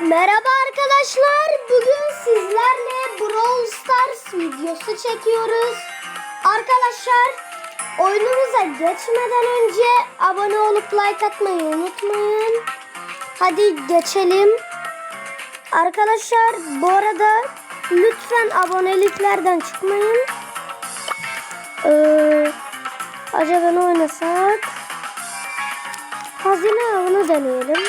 Merhaba arkadaşlar. Bugün sizlerle Brawl Stars videosu çekiyoruz. Arkadaşlar oyunumuza geçmeden önce abone olup like atmayı unutmayın. Hadi geçelim. Arkadaşlar bu arada lütfen aboneliklerden çıkmayın. Ee, acaba ne oynasak? Hazine avını deneyelim.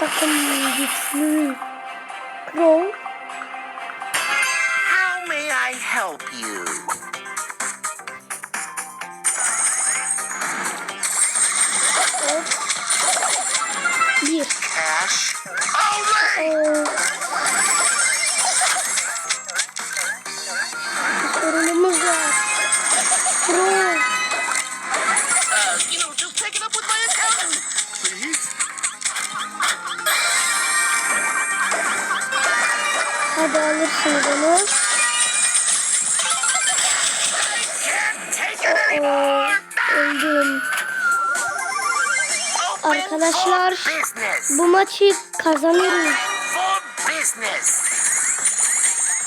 Takım güçlü. Crow. How may I help you? Bir. Cash? Olay! Oh, Hadi Ee, anymore. öldüm. Arkadaşlar bu maçı kazanırız.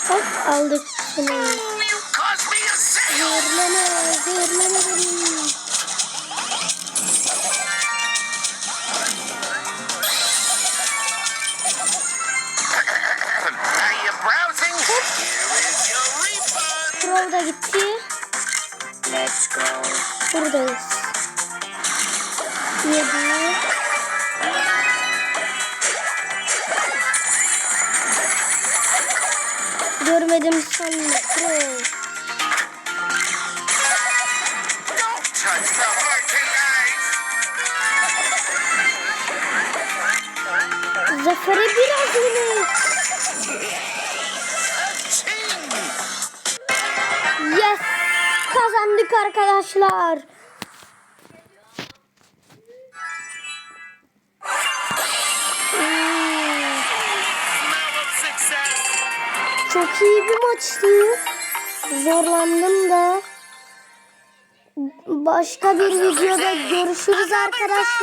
Hop aldık seni. Zehirleme, zehirleme beni. Da gitti. Let's go. Buradayız. Yedi. Görmedim merchandise. Zafer'e biraz yine. Arkadaşlar. Çok iyi bir maçtı. Zorlandım da. Başka bir videoda görüşürüz arkadaşlar.